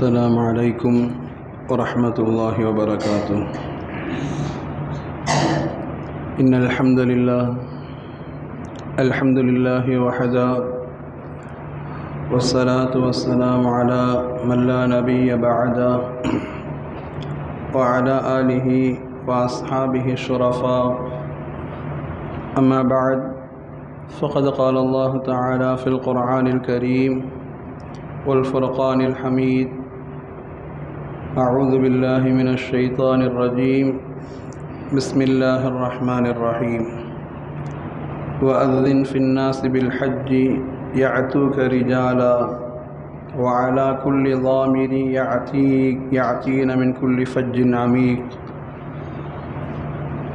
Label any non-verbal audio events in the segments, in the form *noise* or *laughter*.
السلام عليكم ورحمة الله وبركاته. إن الحمد لله الحمد لله وحده والصلاة والسلام على من لا نبي بعده وعلى آله وأصحابه الشرفاء. أما بعد فقد قال الله تعالى في القرآن الكريم والفرقان الحميد أعوذ بالله من الشيطان الرجيم. بسم الله الرحمن الرحيم. وأذن في الناس بالحج يعتوك رجالا وعلى كل ضامر يعتيك يعتين من كل فج عميق.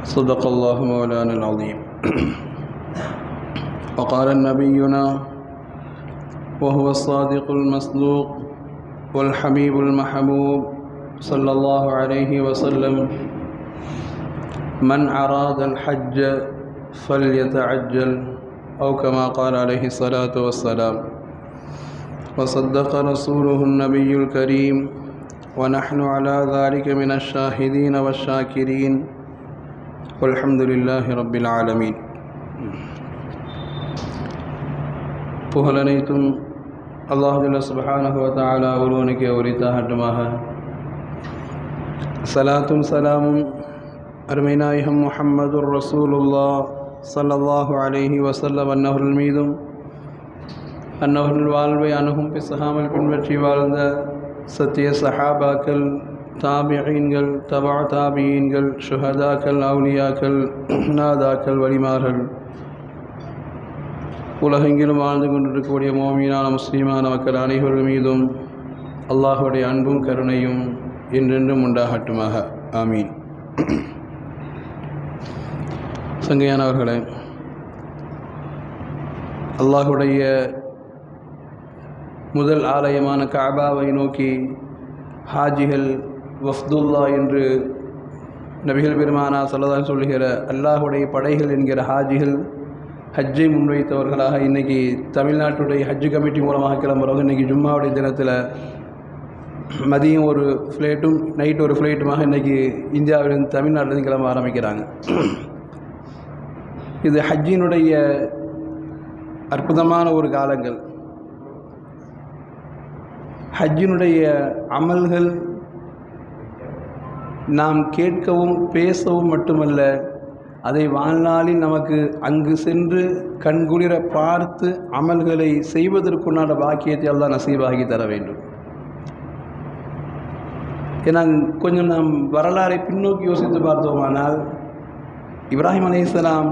صدق الله مولانا العظيم. *clears throat* وقال نبينا وهو الصادق المصدوق والحبيب المحبوب صلى الله عليه وسلم من أراد الحج فليتعجل أو كما قال عليه الصلاة والسلام وصدق رسوله النبي الكريم ونحن على ذلك من الشاهدين والشاكرين والحمد لله رب العالمين புகழனைத்தும் அல்லாஹுல்ல சுபஹானஹுவத்தாலா ஒருவனுக்கு உரித்தாகட்டுமாக சலாத்தும் சலாமும் அருமைநாயகம் முஹம்மது ரசூலுல்லா சல்லாஹு அலைஹி வசல்லம் அன்னவர்கள் மீதும் அன்னவர்கள் வாழ்வை அணுகும் பிசகாமல் பின்பற்றி வாழ்ந்த சத்திய சஹாபாக்கள் தாபியீன்கள் தபா தாபியீன்கள் ஷுஹதாக்கள் அவுலியாக்கள் நாதாக்கள் வலிமார்கள் உலகெங்கிலும் வாழ்ந்து கொண்டிருக்கக்கூடிய மோமீனான முஸ்லீமான மக்கள் அனைவர்கள் மீதும் அல்லாஹுடைய அன்பும் கருணையும் என்றென்றும் உண்டாகட்டுமாக. ஆமீன். சங்கையானவர்களே அல்லாஹுடைய முதல் ஆலயமான காபாவை நோக்கி ஹாஜிகள் வஃப்துல்லா என்று நபிகள் பெருமானா சொல்லதாக சொல்லுகிற அல்லாஹுடைய படைகள் என்கிற ஹாஜிகள் ஹஜ்ஜை முன்வைத்தவர்களாக இன்றைக்கி தமிழ்நாட்டுடைய ஹஜ்ஜு கமிட்டி மூலமாக கிளம்புறவங்க இன்றைக்கி ஜும்மாவுடைய தினத்தில் மதியம் ஒரு ஃப்ளைட்டும் நைட் ஒரு ஃப்ளைட்டுமாக இன்றைக்கி இந்தியாவிலிருந்து தமிழ்நாட்டிலேருந்து கிளம்ப ஆரம்பிக்கிறாங்க. இது ஹஜ்ஜினுடைய அற்புதமான ஒரு காலங்கள். ஹஜ்ஜினுடைய அமல்கள் நாம் கேட்கவும் பேசவும் மட்டுமல்ல அதை வாழ்நாளில் நமக்கு அங்கு சென்று கண்குளிர பார்த்து அமல்களை செய்வதற்குண்டான பாக்கியத்தை எல்லாம் நசீவாகி தர வேண்டும். ஏன்னா கொஞ்சம் நாம் வரலாறை பின்னோக்கி யோசித்து பார்த்தோமானால் இப்ராஹிம் அலையாம்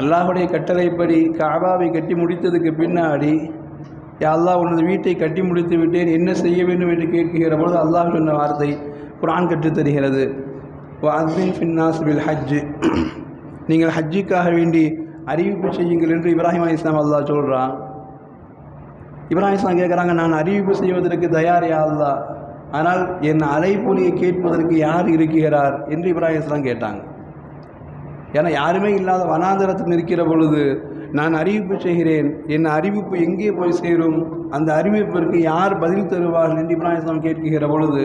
அல்லாஹுடைய கட்டளைப்படி காபாவை கட்டி முடித்ததுக்கு பின்னாடி அல்லாஹ் உனது வீட்டை கட்டி முடித்து விட்டேன் என்ன செய்ய வேண்டும் என்று கேட்கிற பொழுது அல்லாஹ் சொன்ன வார்த்தை குரான் கற்றுத்தருகிறது அஸ்பின் ஃபின்னாஸ் பில் ஹஜ்ஜு. நீங்கள் ஹஜ்ஜுக்காக வேண்டி அறிவிப்பு செய்யுங்கள் என்று இப்ராஹிம் அலி இஸ்லாம் அல்லா சொல்கிறான் இப்ராஹிம் இஸ்லாம் கேட்குறாங்க நான் அறிவிப்பு செய்வதற்கு தயார் யா அல்லா ஆனால் என் அலைப்பொலியை கேட்பதற்கு யார் இருக்கிறார் என்று இப்ராஹிம் இஸ்லாம் கேட்டாங்க. ஏன்னா யாருமே இல்லாத வனாந்தரத்தில் நிற்கிற பொழுது நான் அறிவிப்பு செய்கிறேன் என் அறிவிப்பு எங்கே போய் சேரும் அந்த அறிவிப்பிற்கு யார் பதில் தருவார்கள் என்று இப்ராஹிம் இஸ்லாம் கேட்கிற பொழுது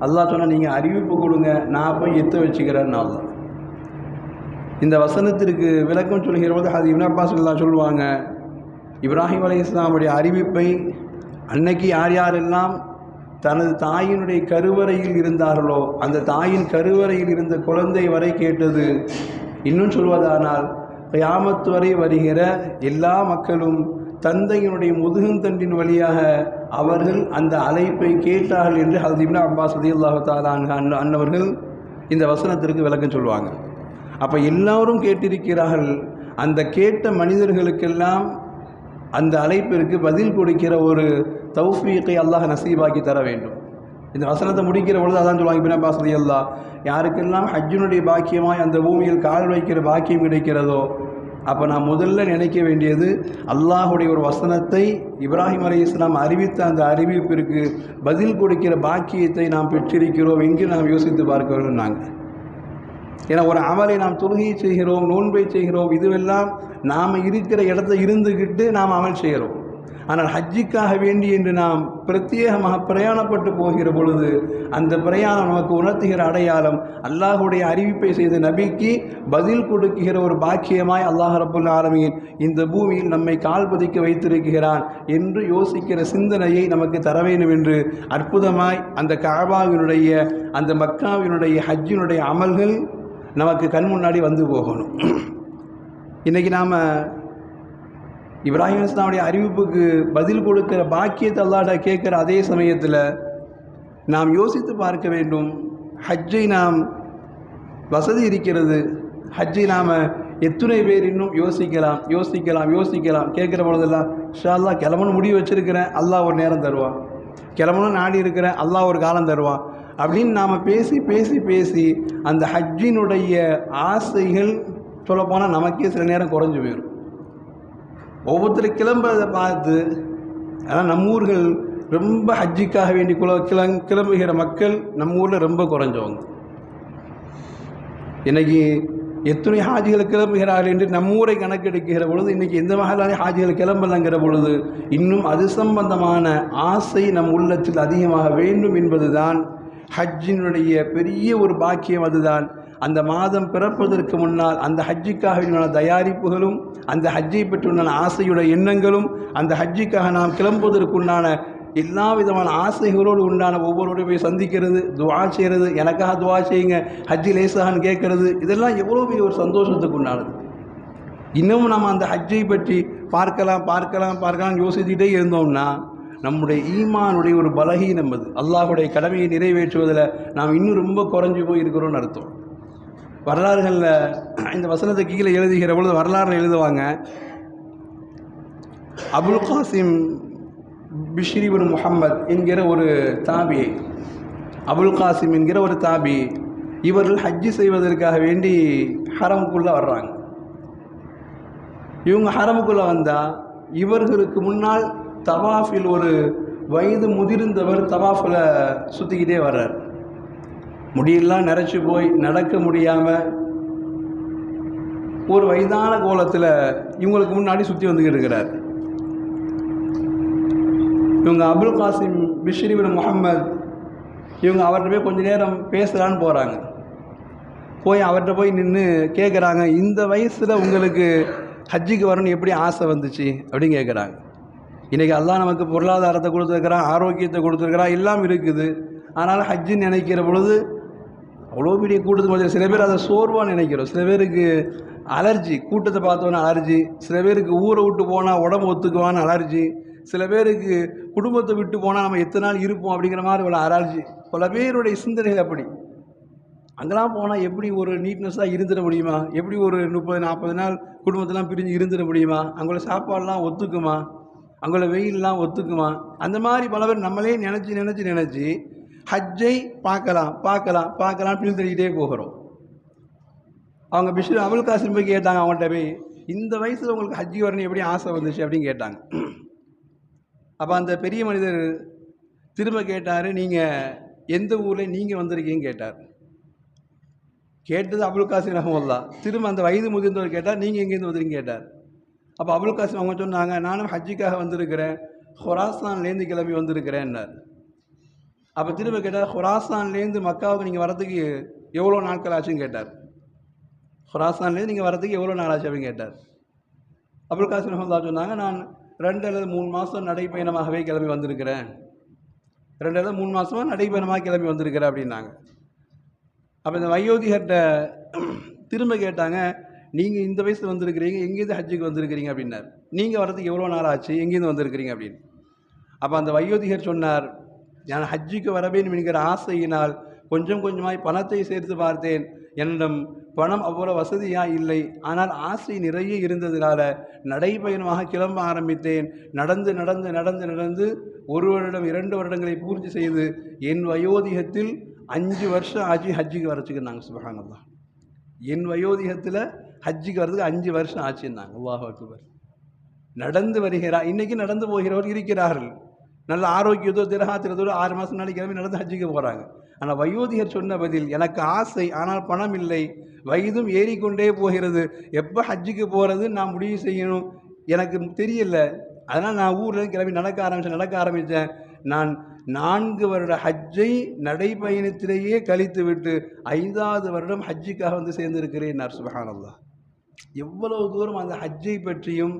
அல்லா சொன்னால் நீங்கள் அறிவிப்பு கொடுங்க நான் போய் எத்த வச்சுக்கிறேன்னு அல்லா இந்த வசனத்திற்கு விளக்கம் சொல்கிற பொழுது அது இப்னா அப்பாஸ் சொல்லுவாங்க இப்ராஹிம் அலி இஸ்லாமுடைய அறிவிப்பை அன்னைக்கு யார் யாரெல்லாம் தனது தாயினுடைய கருவறையில் இருந்தார்களோ அந்த தாயின் கருவறையில் இருந்த குழந்தை வரை கேட்டது. இன்னும் சொல்வதானால் கியாமத்து வரை வருகிற எல்லா மக்களும் தந்தையினுடைய முதுகுந்தண்டின் வழியாக அவர்கள் அந்த அழைப்பை கேட்டார்கள் என்று ஹசத் இப்னா அப்பாஸ் அதி அல்லாஹாலா அன்னவர்கள் இந்த வசனத்திற்கு விளக்கம் சொல்லுவாங்க அப்போ எல்லோரும் கேட்டிருக்கிறார்கள் அந்த கேட்ட மனிதர்களுக்கெல்லாம் அந்த அழைப்பிற்கு பதில் கொடுக்கிற ஒரு தௌஃபீக்கை அல்லாஹ் நசீபாக்கி தர வேண்டும். இந்த வசனத்தை முடிக்கிற பொழுது அதான் சொல்லுவாங்க இபின் அப்பாஸ் அல்லா யாருக்கெல்லாம் ஹஜ்ஜினுடைய பாக்கியமாய் அந்த பூமியில் கால் வைக்கிற பாக்கியம் கிடைக்கிறதோ அப்போ நான் முதல்ல நினைக்க வேண்டியது அல்லாஹுடைய ஒரு வசனத்தை இப்ராஹிம் அலி இஸ்லாம் அறிவித்த அந்த அறிவிப்பிற்கு பதில் கொடுக்கிற பாக்கியத்தை நாம் பெற்றிருக்கிறோம் என்று நாம் யோசித்து பார்க்க வேண்டும் நாங்கள் ஏன்னா ஒரு அமலை நாம் தொழுகையை செய்கிறோம் நோன்பை செய்கிறோம் இதுவெல்லாம் நாம் இருக்கிற இடத்துல இருந்துக்கிட்டு நாம் அமல் செய்கிறோம். ஆனால் ஹஜ்ஜிக்காக வேண்டி என்று நாம் பிரத்யேகமாக பிரயாணப்பட்டு போகிற பொழுது அந்த பிரயாணம் நமக்கு உணர்த்துகிற அடையாளம் அல்லாஹுடைய அறிவிப்பை செய்த நபிக்கு பதில் கொடுக்குகிற ஒரு பாக்கியமாய் அல்லாஹ் ரபுல் ஆலமியின் இந்த பூமியில் நம்மை கால் பதிக்க வைத்திருக்கிறான் என்று யோசிக்கிற சிந்தனையை நமக்கு தர வேண்டும் என்று அற்புதமாய் அந்த காபாவினுடைய அந்த மக்காவினுடைய ஹஜ்ஜினுடைய அமல்கள் நமக்கு கண் முன்னாடி வந்து போகணும். இன்றைக்கி நாம் இப்ராஹிம் இஸ்லாமுடைய அறிவிப்புக்கு பதில் கொடுக்கிற பாக்கியத்தை அல்லாட கேட்குற அதே சமயத்தில் நாம் யோசித்து பார்க்க வேண்டும். ஹஜ்ஜை நாம் வசதி இருக்கிறது. ஹஜ்ஜை நாம் எத்தனை பேர் இன்னும் யோசிக்கலாம் யோசிக்கலாம் யோசிக்கலாம். கேட்குற பொழுதெல்லாம் ஷா அல்லா கிளம்பணும் முடிவு வச்சுருக்கிறேன் அல்லாஹ் ஒரு நேரம் தருவான். கிளம்பணும் நாடி இருக்கிறேன் அல்லாஹ் ஒரு காலம் தருவான். அப்படின்னு நாம் பேசி பேசி பேசி அந்த ஹஜ்ஜினுடைய ஆசைகள் சொல்லப்போனால் நமக்கே சில நேரம் குறைஞ்சு போயிடும் ஒவ்வொருத்தர் கிளம்புறதை பார்த்து ஆனால் நம்ம ஊர்கள் ரொம்ப ஹஜ்ஜிக்காக வேண்டி குல கிளம் கிளம்புகிற மக்கள் நம்ம ஊரில் ரொம்ப குறைஞ்சவங்க. இன்னைக்கு எத்தனை ஹாஜிகள் கிளம்புகிறார்கள் என்று நம்ம ஊரை கணக்கெடுக்கிற பொழுது இன்றைக்கி எந்த வகையிலான ஹாஜிகள் கிளம்பலங்கிற பொழுது இன்னும் அது சம்பந்தமான ஆசை நம் உள்ளத்தில் அதிகமாக வேண்டும் என்பதுதான் ஹஜ்ஜினுடைய பெரிய ஒரு பாக்கியம் அதுதான். அந்த மாதம் பிறப்பதற்கு முன்னால் அந்த ஹஜ்ஜிக்காக தயாரிப்புகளும் அந்த ஹஜ்ஜை பற்றியுண்டான ஆசையுடைய எண்ணங்களும் அந்த ஹஜ்ஜிக்காக நாம் கிளம்புவதற்குண்டான எல்லா விதமான ஆசைகளோடு உண்டான ஒவ்வொருவரையும் போய் சந்திக்கிறது துவா செய்கிறது எனக்காக துவா செய்யுங்க ஹஜ்ஜி லேசான்னு கேட்கறது இதெல்லாம் எவ்வளோ பெரிய ஒரு சந்தோஷத்துக்கு உண்டானது. இன்னமும் நம்ம அந்த ஹஜ்ஜை பற்றி பார்க்கலாம் பார்க்கலாம் பார்க்கலாம்னு யோசிச்சுட்டே இருந்தோம்னா நம்முடைய ஈமானுடைய ஒரு பலகீனம் அது. அல்லாஹுடைய கடமையை நிறைவேற்றுவதில் நாம் இன்னும் ரொம்ப குறைஞ்சி போய் இருக்கிறோம்னு அர்த்தம். வரலாறுகளில் இந்த வசனத்தை கீழே எழுதுகிற பொழுது வரலாறு எழுதுவாங்க அபுல் காசிம் பிஷ்ரிபுன் முகம்மத் என்கிற ஒரு தாபி அபுல் காசிம் என்கிற ஒரு தாபி இவர்கள் ஹஜ்ஜு செய்வதற்காக வேண்டி ஹரமுக்குள்ளே வர்றாங்க. இவங்க ஹரமுக்குள்ளே வந்தால் இவர்களுக்கு முன்னால் தவாஃபில் ஒரு வயது முதிர்ந்தவர் தவாஃபில் சுற்றிக்கிட்டே வர்றார். முடியெல்லாம் நிறச்சி போய் நடக்க முடியாமல் ஒரு வயதான கோலத்தில் இவங்களுக்கு முன்னாடி சுற்றி வந்துக்கிட்டு இருக்கிறார். இவங்க அபுல் காசிம் பிஷ்ரிபின் முகம்மது இவங்க அவர்கிட்ட போய் கொஞ்ச நேரம் பேசலான்னு போகிறாங்க போய் அவர்கிட்ட போய் நின்று கேட்குறாங்க இந்த வயசில் உங்களுக்கு ஹஜ்ஜிக்கு வரணும்னு எப்படி ஆசை வந்துச்சு? அப்படின்னு கேட்குறாங்க இன்றைக்கி அல்லாஹ் நமக்கு பொருளாதாரத்தை கொடுத்துருக்குறான் ஆரோக்கியத்தை கொடுத்துருக்குறான் எல்லாம் இருக்குது. ஆனால் ஹஜ்ஜின்னு நினைக்கிற பொழுது அவ்வளோ பெரிய கூட்டத்துக்கு மத்தியில் சில பேர் அதை சோர்வாக நினைக்கிறோம். சில பேருக்கு அலர்ஜி கூட்டத்தை பார்த்தோன்னே அலர்ஜி சில பேருக்கு ஊரை விட்டு போனால் உடம்பு ஒத்துக்குவான்னு அலர்ஜி சில பேருக்கு குடும்பத்தை விட்டு போனால் நம்ம எத்தனை நாள் இருப்போம் அப்படிங்கிற மாதிரி உள்ள அலர்ஜி. பல பேருடைய சிந்தனைகள் அப்படி. அங்கெல்லாம் போனால் எப்படி ஒரு நீட்னஸாக இருந்துட முடியுமா? எப்படி ஒரு முப்பது நாற்பது நாள் குடும்பத்தெல்லாம் பிரிஞ்சு இருந்துட முடியுமா? அங்குள்ள சாப்பாடெலாம் ஒத்துக்குமா? அங்குள்ள வெயிலெலாம் ஒத்துக்குமா அந்த மாதிரி பல பேர் நம்மளே நினச்சி நினச்சி நினச்சி ஹஜ்ஜை பார்க்கலாம் பார்க்கலாம் பார்க்கலாம் பின்தள்ளிக்கிட்டே போகிறோம். அவங்க பிஷ்ணு அபுல் காசிம் போய் கேட்டாங்க அவங்கள்ட்ட போய் இந்த வயசில் உங்களுக்கு ஹஜ்ஜி வரணும் எப்படி ஆசை வந்துச்சு? அப்படின்னு கேட்டாங்க. அப்போ அந்த பெரிய மனிதர் திரும்ப கேட்டார் நீங்கள் எந்த ஊரில் நீங்கள் வந்திருக்கீங்கன்னு கேட்டார். கேட்டது அபுல் காசிம் ரஹமுல்லா திரும்ப அந்த வயது முதிர்ந்தவர் கேட்டார் நீங்கள் எங்கேருந்து வந்துருக்கீங்க கேட்டார். அப்போ அபுல் காசிம் அவங்க சொன்னாங்க நானும் ஹஜ்ஜிக்காக வந்திருக்கிறேன். ஹொராஸ்தான்லேருந்து கிளம்பி வந்திருக்கிறேன்னார். அப்போ திரும்ப கேட்டார் ஹொராஸ்தான்லேருந்து மக்காவுக்கு நீங்கள் வரதுக்கு எவ்வளோ நாட்கள் ஆச்சுன்னு கேட்டார். ஹொராஸ்தான்லேருந்து நீங்கள் வரதுக்கு எவ்வளோ நாள் ஆச்சு? அப்படின்னு கேட்டார். அபுல் காசிம் ரஹமுல்லா சொன்னாங்க நான் ரெண்டு அல்லது மூணு மாதம் நடைப்பயணமாகவே கிளம்பி வந்திருக்கிறேன். ரெண்டு அல்லது மூணு மாதமாக நடைப்பயணமாக கிளம்பி வந்திருக்கிறேன் அப்படின்னாங்க. அப்போ இந்த வயோதிகர்கிட்ட திரும்ப கேட்டாங்க நீங்கள் இந்த வயசில் வந்திருக்கிறீங்க எங்கேருந்து ஹஜ்ஜுக்கு வந்திருக்கிறீங்க அப்படின்னார். நீங்கள் வரதுக்கு எவ்வளோ நாள் ஆச்சு எங்கேருந்து வந்திருக்கிறீங்க அப்படின்னு. அப்போ அந்த வயோதிகர் சொன்னார் நான் ஹஜ்ஜுக்கு வர வேண்டும் என்கிற ஆசையினால் கொஞ்சம் கொஞ்சமாய் பணத்தை சேர்த்து பார்த்தேன். என்னிடம் பணம் அவ்வளோ வசதியாக இல்லை. ஆனால் ஆசை நிறைய இருந்ததுனால நடைபயணமாக கிளம்ப ஆரம்பித்தேன். நடந்து நடந்து நடந்து நடந்து ஒரு வருடம் இரண்டு வருடங்களை பூர்த்தி செய்து என் வயோதிகத்தில் அஞ்சு வருஷம் ஆச்சு ஹஜ்ஜுக்கு வரச்சுக்குன்னாங்க சுபஹானல்லா என் வயோதிகத்தில் ஹஜ்ஜுக்கு வர்றதுக்கு அஞ்சு வருஷம் ஆச்சுன்னாங்க. அல்லாஹ் அக்பர். நடந்து வருகிறார் இன்றைக்கி நடந்து போகிறவர் இருக்கிறார்கள். நல்ல ஆரோக்கியத்தோ திரகாத்திரத்தோடு ஆறு மாதம் நாளைக்கு கிளம்பி நடந்து ஹஜ்ஜுக்கு போகிறாங்க ஆனால் வயோதிகர் சொன்ன பதில் எனக்கு ஆசை ஆனால் பணம் இல்லை. வயதும் ஏறிக்கொண்டே போகிறது. எப்போ ஹஜ்ஜுக்கு போகிறது நான் முடிவு செய்யணும். எனக்கு தெரியல. அதனால் நான் ஊரில் கிளம்பி நடக்க ஆரம்பித்தேன் நடக்க ஆரம்பித்தேன் நான் நான்கு வருட ஹஜ்ஜை நடைபயணத்திலேயே கழித்து விட்டு ஐந்தாவது வருடம் ஹஜ்ஜுக்காக வந்து சேர்ந்திருக்கிறேன் நான் சுபஹானல்லா எவ்வளவு தூரம் அந்த ஹஜ்ஜை பற்றியும்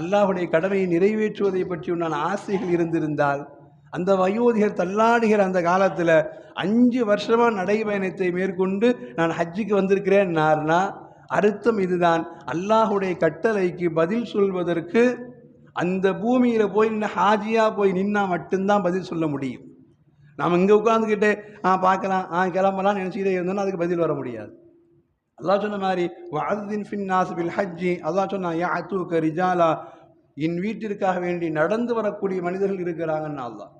அல்லாஹுடைய கடமையை நிறைவேற்றுவதை பற்றியும் நான் ஆசைகள் இருந்திருந்தால் அந்த வயோதிகர் தள்ளாடுகிற அந்த காலத்தில் அஞ்சு வருஷமாக நடைபயணத்தை மேற்கொண்டு நான் ஹஜ்ஜுக்கு வந்திருக்கிறேன்னார்னா அர்த்தம் இதுதான். அல்லாஹுடைய கட்டளைக்கு பதில் சொல்வதற்கு அந்த பூமியில் போய் நின்று ஹாஜியாக போய் நின்னா மட்டும்தான் பதில் சொல்ல முடியும். நாம் இங்கே உட்காந்துக்கிட்டு ஆ பார்க்கலாம். ஆ கிளம்பலாம் நினச்சிக்கிட்டே இருந்தோம்னா அதுக்கு பதில் வர முடியாது. அல்லாஹ் சொன்ன மாதிரி வஅதின் ஃபின் நாஸ் ஹஜ்ஜி. அல்லா சொன்னா யா அத்தூக்க ரிஜாலா. என் வீட்டிற்காக வேண்டி நடந்து வரக்கூடிய மனிதர்கள் இருக்கிறாங்கன்னு அல்லாஹ்.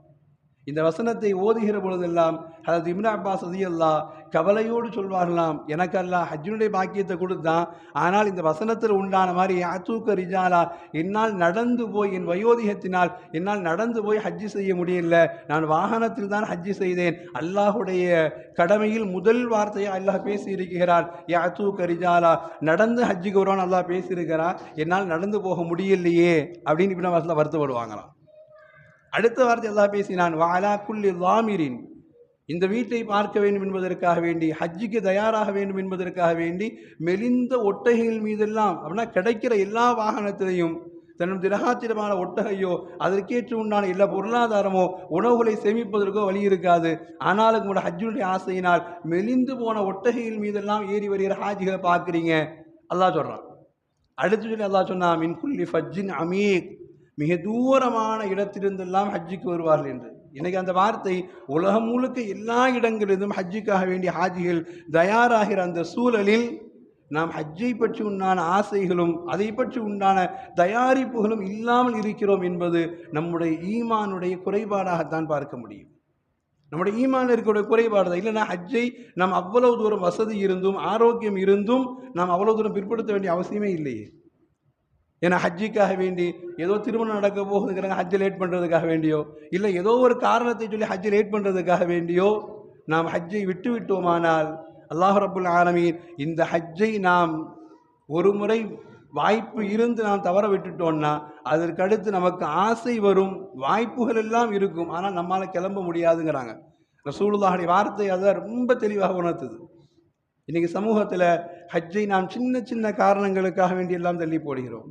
இந்த வசனத்தை ஓதுகிற பொழுதெல்லாம் ஹதரத் இம்னா அப்பாஸ் ரலியல்லாஹ் கவலையோடு சொல்வார்களாம் எனக்கு அல்லாஹ் ஹஜ்ஜினுடைய பாக்கியத்தை கொடுத்தான். ஆனால் இந்த வசனத்தில் உண்டான மாதிரி யாத்தூக்க ரிஜாலா என்னால் நடந்து போய் என் வயோதிகத்தினால் என்னால் நடந்து போய் ஹஜ்ஜி செய்ய முடியல. நான் வாகனத்தில் தான் ஹஜ்ஜி செய்தேன். அல்லாஹுடைய கடமையில் முதல் வார்த்தையை அல்லாஹ் பேசியிருக்கிறார். யாத்தூக்க ரிஜாலா நடந்து ஹஜ்ஜிக்கு வருவான் அல்லாஹ் பேசியிருக்கிறான். என்னால் நடந்து போக முடியலையே. அப்படின்னு இப்படி வருத்தப்படுவாங்களாம். அடுத்த வார்த்தை எல்லாம் பேசினான் வாலா குல்லி லாமிரின் இந்த வீட்டை பார்க்க வேண்டும் என்பதற்காக வேண்டி ஹஜ்ஜுக்கு தயாராக வேண்டும் என்பதற்காக வேண்டி மெலிந்த ஒட்டகைகள் மீதெல்லாம் அப்படின்னா கிடைக்கிற எல்லா வாகனத்திலையும் தன்னும் திரகாத்திரமான ஒட்டகையோ அதற்கேற்று உண்டான எல்லா பொருளாதாரமோ உணவுகளை சேமிப்பதற்கோ வழி இருக்காது. ஆனாலும் கூட ஹஜ்ஜுடைய ஆசையினால் மெலிந்து போன ஒட்டகைகள் மீதெல்லாம் ஏறி வருகிற ஹாஜிகளை பார்க்குறீங்க. அல்லா சொல்கிறான் அடுத்து சொல்லி அல்லா சொன்னா மின் குல்லி ஃபஜ்ஜின் அமீக் மிக தூரமான இடத்திலிருந்தெல்லாம் ஹஜ்ஜுக்கு வருவார்கள் என்று. இன்னைக்கு அந்த வார்த்தை உலகம் முழுக்க எல்லா இடங்களிலும் ஹஜ்ஜுக்காக வேண்டிய ஹாஜிகள் தயாராகிற அந்த சூழலில் நாம் ஹஜ்ஜை பற்றி உண்டான ஆசைகளும் அதை பற்றி உண்டான தயாரிப்புகளும் இல்லாமல் இருக்கிறோம் என்பது நம்முடைய ஈமானுடைய குறைபாடாகத்தான் பார்க்க முடியும். நம்முடைய ஈமான் இருக்கக்கூடிய குறைபாடு தான் இல்லைன்னா ஹஜ்ஜை நாம் அவ்வளவு தூரம் வசதி இருந்தும் ஆரோக்கியம் இருந்தும் நாம் அவ்வளவு தூரம் பிற்படுத்த வேண்டிய அவசியமே இல்லையே. ஏன்னா ஹஜ்ஜிக்காக வேண்டி ஏதோ திருமணம் நடக்க போகுதுங்கிறாங்க ஹஜ்ஜை லேட் பண்ணுறதுக்காக வேண்டியோ இல்லை ஏதோ ஒரு காரணத்தை சொல்லி ஹஜ்ஜை லேட் பண்ணுறதுக்காக வேண்டியோ நாம் ஹஜ்ஜை விட்டு விட்டோமானால் அல்லாஹ் ரபுல் ஆலமீன் இந்த ஹஜ்ஜை நாம் ஒரு முறை வாய்ப்பு இருந்து நாம் தவற விட்டுட்டோம்னா அதற்கடுத்து நமக்கு ஆசை வரும் வாய்ப்புகள் எல்லாம் இருக்கும். ஆனால் நம்மால் கிளம்ப முடியாதுங்கிறாங்க. ரசூலுல்லாஹுடைய வார்த்தை அதை ரொம்ப தெளிவாக உணர்த்துது. இன்றைக்கி சமூகத்தில் ஹஜ்ஜை நாம் சின்ன சின்ன காரணங்களுக்காக வேண்டியெல்லாம் தள்ளி போடுகிறோம்.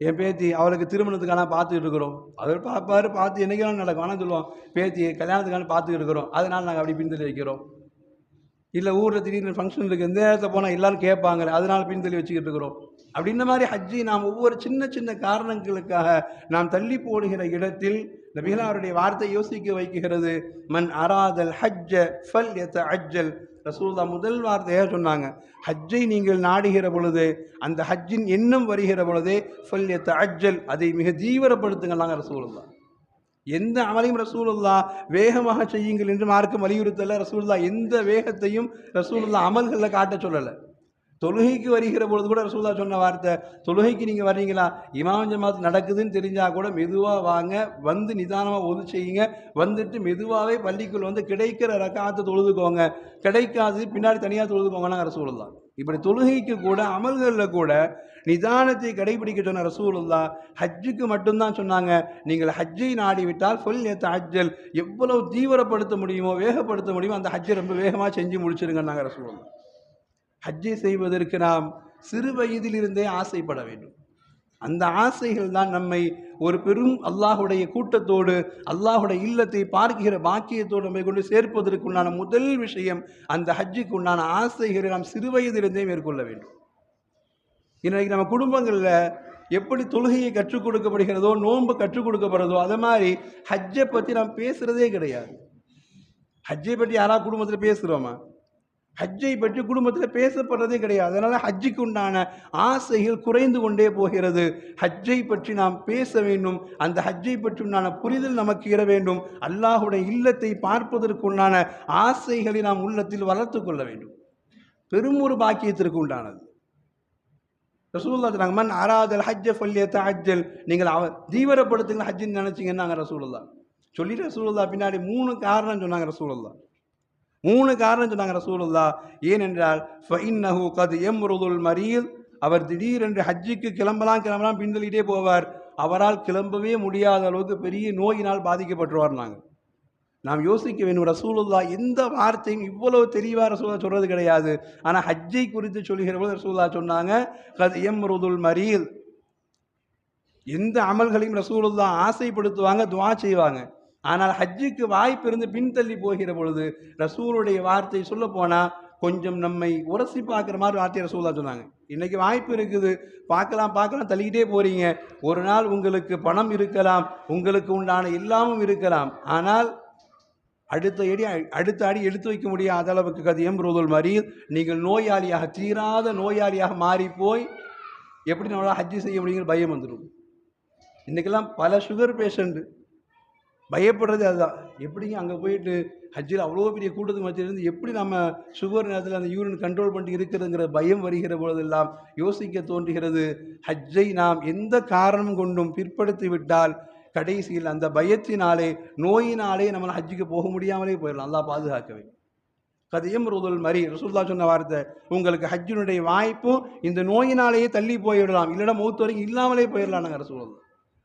என் பேத்தி அவளுக்கு திருமணத்துக்கான பார்த்துட்டு இருக்கிறோம். அவர் பார்ப்பார் பார்த்து என்னைக்கான நடக்கும். ஆனால் சொல்லுவோம் பேத்தி கல்யாணத்துக்கான பார்த்துட்டு இருக்கிறோம். அதனால் நாங்கள் அப்படி பின்தள்ளி வைக்கிறோம். இல்லை ஊரில் திடீர்னு ஃபங்க்ஷன் இருக்குது இந்த நேரத்தை போனால் எல்லாரும் கேட்பாங்க. அதனால் பின்தள்ளி வச்சுக்கிட்டு இருக்கிறோம். அப்படின்ற மாதிரி ஹஜ்ஜி நாம் ஒவ்வொரு சின்ன சின்ன காரணங்களுக்காக நாம் தள்ளி போடுகிற இடத்தில் நபிகளாருடைய வார்த்தை யோசிக்க வைக்கிறது. மன் அராதல் ஹஜ்ஜ ஃபல் எத்த அஜ்ஜல் ரசூல்லா முதல் வார்த்தையாக சொன்னாங்க. ஹஜ்ஜை நீங்கள் நாடுகிற பொழுது அந்த ஹஜ்ஜின் எண்ணம் வருகிற பொழுதே ஃபல் எத்த அஜ்ஜல் அதை மிக தீவிரப்படுத்துங்களாங்க ரசூலுல்லா எந்த அமலையும் ரசூலுல்லா வேகமாக செய்யுங்கள் என்று மார்க்கம் வலியுறுத்தலை. ரசூல்லா எந்த வேகத்தையும் ரசூலுல்லா அமல்களில் காட்ட சொல்லலை. தொழுகைக்கு வருகிற பொழுது கூட ரசூல்லா சொன்ன வார்த்தை தொழுகைக்கு நீங்கள் வர்றீங்களா? இமாம் ஜமாத் நடக்குதுன்னு தெரிஞ்சால் கூட மெதுவாக வாங்க வந்து நிதானமாக ஒது செய்யுங்க வந்துட்டு மெதுவாகவே பள்ளிக்குள் வந்து கிடைக்கிற ரக்காத்தை தொழுதுக்கோங்க. கிடைக்காது பின்னாடி தனியாக தொழுதுக்கோங்கன்னு ரசூல்லா இப்படி தொழுகைக்கு கூட அமல்களில் கூட நிதானத்தை கடைபிடிக்க சொன்ன ரசூலுல்லா ஹஜ்ஜுக்கு மட்டும்தான் சொன்னாங்க. நீங்கள் ஹஜ்ஜை நாடிவிட்டால் சொல் நேற்று ஹஜ்ஜல் எவ்வளவு தீவிரப்படுத்த முடியுமோ வேகப்படுத்த முடியுமோ அந்த ஹஜ்ஜை ரொம்ப வேகமாக செஞ்சு முடிச்சிருங்கன்னாங்க ரசூலுல்லா. ஹஜ்ஜை செய்வதற்கு நாம் சிறு வயதிலிருந்தே ஆசைப்பட வேண்டும். அந்த ஆசைகள் தான் நம்மை ஒரு பெரும் அல்லாஹுடைய கூட்டத்தோடு அல்லாஹுடைய இல்லத்தை பார்க்கிற பாக்கியத்தோடு நம்மை கொண்டு சேர்ப்பதற்கு உண்டான முதல் விஷயம் அந்த ஹஜ்ஜுக்கு உண்டான ஆசைகளை நாம் சிறு வயதிலிருந்தே மேற்கொள்ள வேண்டும். இன்றைக்கு நம்ம குடும்பங்களில் எப்படி தொழுகையை கற்றுக் கொடுக்கப்படுகிறதோ நோன்பு கற்றுக் கொடுக்கப்படுறதோ அது மாதிரி ஹஜ்ஜை பற்றி நாம் பேசுகிறதே கிடையாது. ஹஜ்ஜை பற்றி யாராவது குடும்பத்தில் பேசுகிறோமா ஹஜ்ஜை பற்றி குடும்பத்தில் பேசப்படுறதே கிடையாது. அதனால் ஹஜ்ஜுக்கு உண்டான ஆசைகள் குறைந்து கொண்டே போகிறது. ஹஜ்ஜை பற்றி நாம் பேச வேண்டும். அந்த ஹஜ்ஜை பற்றி உண்டான புரிதல் நமக்கு இட வேண்டும். அல்லாஹுடைய இல்லத்தை பார்ப்பதற்கு உண்டான ஆசைகளை நாம் உள்ளத்தில் வளர்த்து கொள்ள வேண்டும். பெரும் ஒரு பாக்கியத்திற்கு உண்டானது. ரசூல்லா சொன்னாங்க மண் அராதல் ஹஜ்ஜ ஃபல்லியத்த ஹஜ்ஜல் நீங்கள் அவ தீவிரப்படுத்துங்க ஹஜ்ஜின்னு நினச்சிங்கன்னாங்க ரசூலுல்லா சொல்லி ரசூலுல்லா பின்னாடி மூணு காரணம் சொன்னாங்க ரசூலுல்லா மூணு காரணம் சொன்னாங்க ரசூலுல்லா ஏனென்றால் ஃபைன்னஹு கது எம்ருதுல் மரியல் அவர் திடீரென்று ஹஜ்ஜுக்கு கிளம்பலாம் கிளம்பலாம் பின்தள்ளிட்டே போவார். அவரால் கிளம்பவே முடியாத அளவுக்கு பெரிய நோயினால் பாதிக்கப்பட்டுருவார் நாங்கள் நாம் யோசிக்க வேண்டும் ரசூலுல்லா எந்த வார்த்தையும் இவ்வளவு தெளிவாக ரசூல்லா சொல்கிறது கிடையாது. ஆனால் ஹஜ்ஜை குறித்து சொல்கிற போது ரசூல்லா சொன்னாங்க கது எம்ருதுல் மரியல் எந்த அமல்களையும் ரசூலுல்லா ஆசைப்படுத்துவாங்க துவா செய்வாங்க. ஆனால் ஹஜ்ஜுக்கு வாய்ப்பு இருந்து பின்தள்ளி போகிற பொழுது ரசூலுடைய வார்த்தை சொல்ல போனால் கொஞ்சம் நம்மை உரசி பார்க்குற மாதிரி வார்த்தையை ரசூலா சொன்னாங்க. இன்றைக்கி வாய்ப்பு இருக்குது. பார்க்கலாம் பார்க்கலாம் தள்ளிக்கிட்டே போகிறீங்க ஒரு நாள் உங்களுக்கு பணம் இருக்கலாம் உங்களுக்கு உண்டான எல்லாமும் இருக்கலாம். ஆனால் அடுத்த அடி அடுத்த அடி எடுத்து வைக்க முடியாத அளவுக்கு கது எம்ருதல் மாதிரி நீங்கள் நோயாளியாக தீராத நோயாளியாக மாறி போய் எப்படி நம்மளால் ஹஜ்ஜி செய்ய முடியுங்கிற பயம் வந்துடும். இன்றைக்கெல்லாம் பல சுகர் பேஷண்ட்டு பயப்படுறது அதுதான். எப்படிங்க அங்கே போயிட்டு ஹஜ்ஜில் அவ்வளோ பெரிய கூட்டத்துக்கு மத்தியிலிருந்து எப்படி நம்ம சுகர் நேரத்தில் அந்த யூரின் கண்ட்ரோல் பண்ணிட்டு இருக்கிறதுங்கிற பயம் வருகிற பொழுதெல்லாம் யோசிக்க தோன்றுகிறது. ஹஜ்ஜை நாம் எந்த காரணம் கொண்டும் பிற்படுத்தி விட்டால் கடைசியில் அந்த பயத்தினாலே நோயினாலே நம்மளால் ஹஜ்ஜுக்கு போக முடியாமலே போயிடலாம். நல்லா பாதுகாக்கவே. கதையும் ருதல் மரி ரசூல்லா சொன்ன வார்த்தை உங்களுக்கு ஹஜ்ஜினுடைய வாய்ப்பும் இந்த நோயினாலேயே தள்ளி போயிடலாம். இல்லைனா மௌத்து வரைக்கும் இல்லாமலே போயிடலாம் நாங்கள் ரசூல்லா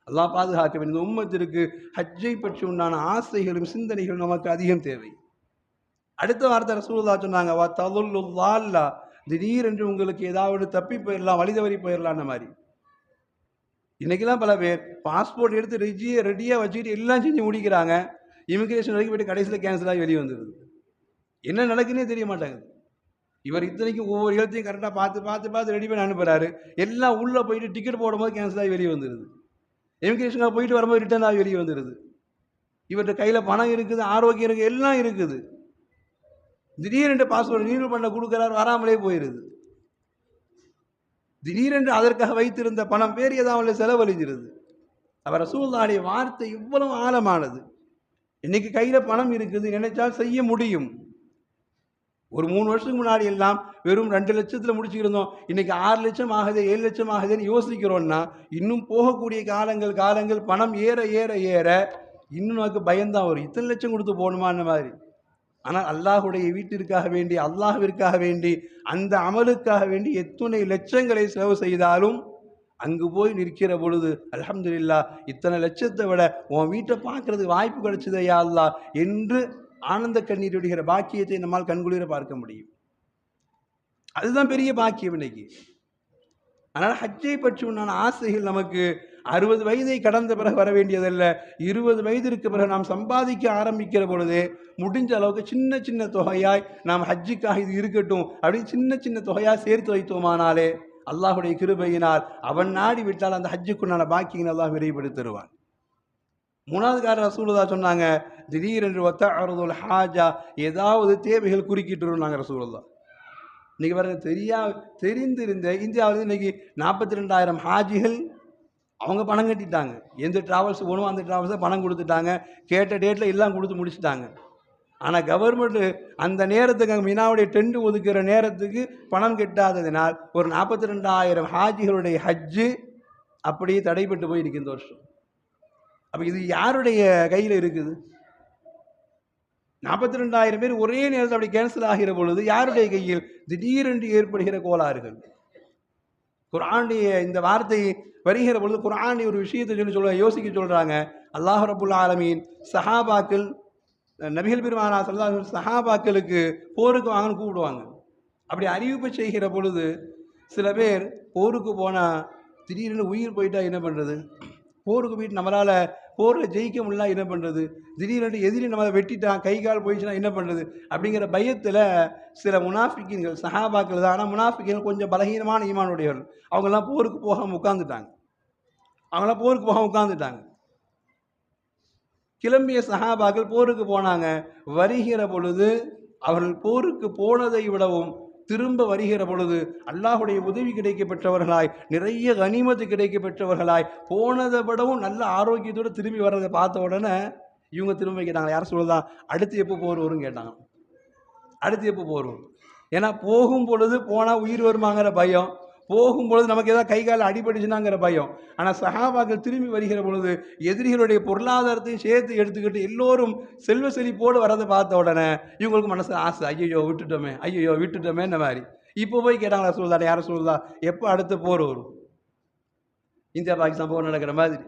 அல்லாஹ் பாதுகாக்க வேண்டும் இந்த உம்மத்திற்கு ஹஜ்ஜை பற்றி உண்டான ஆசைகளும் சிந்தனைகளும் நமக்கு அதிகம் தேவை. அடுத்த வார்த்தை ரசூல்லா சொன்னாங்க வா தலுல்லா திடீரென்று உங்களுக்கு ஏதாவது தப்பி போயிடலாம் வழி தவறி போயிடலான்ற மாதிரி. இன்றைக்கெல்லாம் பல பேர் பாஸ்போர்ட் எடுத்து ரெஜியை ரெடியாக வச்சுக்கிட்டு எல்லாம் செஞ்சு முடிக்கிறாங்க. இமிக்ரேஷன் வரைக்கும் போயிட்டு கடைசியில் கேன்சல் ஆகி வெளியே வந்துடுது. என்ன நடக்குன்னே தெரிய மாட்டாங்க இவர் இத்தனைக்கும் ஒவ்வொரு இடத்தையும் கரெக்டாக பார்த்து பார்த்து பார்த்து ரெடி பண்ணி அனுப்புகிறாரு எல்லாம் உள்ளே போயிட்டு டிக்கெட் போடும்போது கேன்சல் ஆகி வெளியே வந்துடுது. இமிகிரேஷனுக்காக போயிட்டு வரும்போது ரிட்டர்ன் ஆகி வெளியே வந்துடுது இவர்கிட்ட கையில் பணம் இருக்குது ஆரோக்கியம் இருக்குது எல்லாம் இருக்குது. திடீரென்று பாஸ்போர்ட் ரினியூவல் பண்ண கொடுக்குறாரு வராமலே போயிடுது திடீரென்று அதற்காக வைத்திருந்த பணம் வேறு ஏதாவது செலவழிஞ்சிருது. அவர் ரசூல்லாடைய வார்த்தை இவ்வளவு ஆழமானது. இன்னைக்கு கையில் பணம் இருக்குது நினைச்சால் செய்ய முடியும். ஒரு மூணு வருஷத்துக்கு முன்னாடி எல்லாம் வெறும் ரெண்டு லட்சத்தில் முடிச்சுக்கிருந்தோம் இன்னைக்கு ஆறு லட்சம் ஆகுது ஏழு லட்சம் ஆகுதுன்னு யோசிக்கிறோம்னா இன்னும் போகக்கூடிய காலங்கள் காலங்கள் பணம் ஏற ஏற ஏற இன்னும் நமக்கு பயம்தான் வரும். இத்தனை லட்சம் கொடுத்து போகணுமான்ற மாதிரி. ஆனால் அல்லாஹுடைய வீட்டிற்காக வேண்டி அல்லாஹிற்காக வேண்டி அந்த அமலுக்காக வேண்டி எத்தனை லட்சங்களை செலவு செய்தாலும் அங்கு போய் நிற்கிற பொழுது அலமதுல்லா இத்தனை லட்சத்தை விட உன் வீட்டை பார்க்கறதுக்கு வாய்ப்பு கிடைச்சதையா அல்லா என்று ஆனந்த கண்ணீர் விடுகிற பாக்கியத்தை நம்மால் கண்குளிர பார்க்க முடியும். அதுதான் பெரிய பாக்கியம் இன்னைக்கு. ஆனால் ஹஜ்ஜை பற்றி உண்டான ஆசைகள் நமக்கு அறுபது வயதை கடந்த பிறகு வர வேண்டியதல்ல. இருபது வயதிற்கு பிறகு நாம் சம்பாதிக்க ஆரம்பிக்கிற பொழுதே முடிஞ்ச அளவுக்கு சின்ன சின்ன தொகையாய் நாம் ஹஜ்ஜுக்காக இது இருக்கட்டும் அப்படின்னு சின்ன சின்ன தொகையாக சேர்த்து வைத்தோமானாலே அல்லாஹுடைய கிருபையினால் அவன் நாடி விட்டால் அந்த ஹஜ்ஜுக்குண்டான பாக்கியங்கள் அல்லாஹ் விரைவுபடுத்திடுவான் மூணாவது கார ரசூலுதா சொன்னாங்க திடீரென்று ஒத்த அறுதல் ஹாஜா ஏதாவது தேவைகள் குறுக்கிட்டு நாங்கள் ரசூலுதா இன்றைக்கி பாருங்க தெரியா தெரிந்திருந்த இந்தியாவில் இன்றைக்கி நாற்பத்தி ரெண்டாயிரம் ஹாஜிகள் அவங்க பணம் கட்டிட்டாங்க. எந்த டிராவல்ஸ் போகணுமோ அந்த டிராவல்ஸை பணம் கொடுத்துட்டாங்க. கேட்ட டேட்டில் எல்லாம் கொடுத்து முடிச்சுட்டாங்க. ஆனால் கவர்மெண்ட்டு அந்த நேரத்துக்கு அங்கே மினாவுடைய டென்ட் ஒதுக்கிற நேரத்துக்கு பணம் கெட்டாததினால் ஒரு நாற்பத்தி ரெண்டாயிரம் ஹாஜிகளுடைய ஹஜ்ஜு அப்படியே தடைப்பட்டு போயிருக்கு இந்த வருஷம். அப்போ இது யாருடைய கையில் இருக்குது? நாற்பத்தி ரெண்டாயிரம் பேர் ஒரே நேரத்தில் அப்படி கேன்சல் ஆகிற பொழுது யாருடைய கையில்? திடீரென்று ஏற்படுகிற கோளாறுகள். குரானுடைய இந்த வார்த்தை வருகிற பொழுது குரானுடைய ஒரு விஷயத்தை சொல்லி சொல்ல யோசிக்க சொல்கிறாங்க அல்லாஹ் ரபுல் ஆலமீன் சஹாபாக்கள் நபிகள் பெருமானா சல்லா சஹாபாக்களுக்கு போருக்கு வாங்கன்னு கூப்பிடுவாங்க. அப்படி அறிவிப்பு செய்கிற பொழுது சில பேர் போருக்கு போனால் திடீர்னு உயிர் போயிட்டா என்ன பண்ணுறது போருக்கு போயிட்டு நம்மளால் போரில் ஜெயிக்க முடியலாம் என்ன பண்ணுறது திடீரென்று எதிரி நம்மளை வெட்டிட்டான் கை கால் போயிடுச்சுன்னா என்ன பண்ணுறது அப்படிங்கிற பயத்தில் சில முனாஃபிக்கின்கள் சஹாபாக்கள் தான். ஆனால் முனாஃபிக்கின்கள் கொஞ்சம் பலகீனமான ஈமானுடையவர்கள். அவங்கெல்லாம் போருக்கு போகாமல் உட்காந்துட்டாங்க அவங்களாம் போருக்கு போகாமல் உட்காந்துட்டாங்க கிளம்பிய சஹாபாக்கள் போருக்கு போனாங்க. வருகிற பொழுது அவர்கள் போருக்கு போனதை விடவும் திரும்ப வருகிற பொழுது அல்லாஹுடைய உதவி கிடைக்க பெற்றவர்களாய் நிறைய கனிமத்து கிடைக்க பெற்றவர்களாய் போனதை விடவும் நல்ல ஆரோக்கியத்தோடு திரும்பி வர்றதை பார்த்த உடனே இவங்க திரும்ப கேட்டாங்க யார் சொல்லுதா அடுத்து எப்போ போர் கேட்டாங்க. அடுத்து எப்போ போர் வரும் ஏன்னா போகும் பொழுது போனால் உயிர் வருமாங்கிற பயம். போகும்பொழுது நமக்கு ஏதாவது கை கால் அடிபட்டுச்சுனாங்கிற பயம். ஆனால் சஹாபாக்கள் திரும்பி வருகிற பொழுது எதிரிகளுடைய பொருளாதாரத்தையும் சேர்த்து எடுத்துக்கிட்டு எல்லோரும் செல்வ செழிப்போடு வரதை பார்த்த உடனே இவங்களுக்கு மனசில் ஆசை ஐயோ விட்டுட்டோமே ஐயோ விட்டுட்டோமே இந்த மாதிரி. இப்போ போய் கேட்டாங்களா சொல்லுதா யாரும் சொல்லுதா எப்போ அடுத்த போர் வரும்? இந்தியா பாகிஸ்தான் போர் நடக்கிற மாதிரி.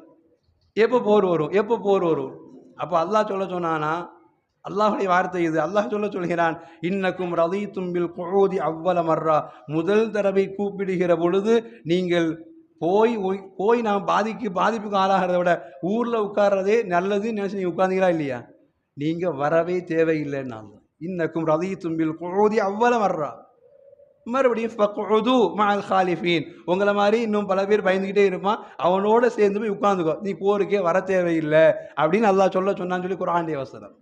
எப்போ போர் வரும்? எப்போ போர் வரும்? அப்போ அல்லாஹ் சொல்ல சொன்னானா அல்லாஹுடைய வார்த்தை இது. அல்லாஹ் சொல்ல சொல்கிறான் இன்னக்கும் ரதி தும்பில் குழோதி அவ்வள மர்ரா. முதல் தடவை கூப்பிடுகிற பொழுது நீங்கள் போய் போய் நாம் பாதிக்கு பாதிப்புக்கு ஆளாகிறத விட ஊரில் உட்கார்றதே நல்லதுன்னு நினச்சி நீங்கள் உட்கார்ந்தீங்களா இல்லையா? நீங்கள் வரவே தேவையில்லைன்னு இன்னக்கும் ரதி தும்பில் குழோதி அவ்வள மர்ரா. மறுபடியும் ஃபக்உது மால் ஹாலிஃபீன் உங்களை மாதிரி இன்னும் பல பேர் பயந்துக்கிட்டே இருப்பான். அவனோட சேர்ந்து போய் உட்காந்துக்கோ நீ போருக்கே வர தேவையில்லை. அப்படின்னு நல்லா சொல்ல சொன்னான்னு சொல்லி குராண்டிய வசனம்.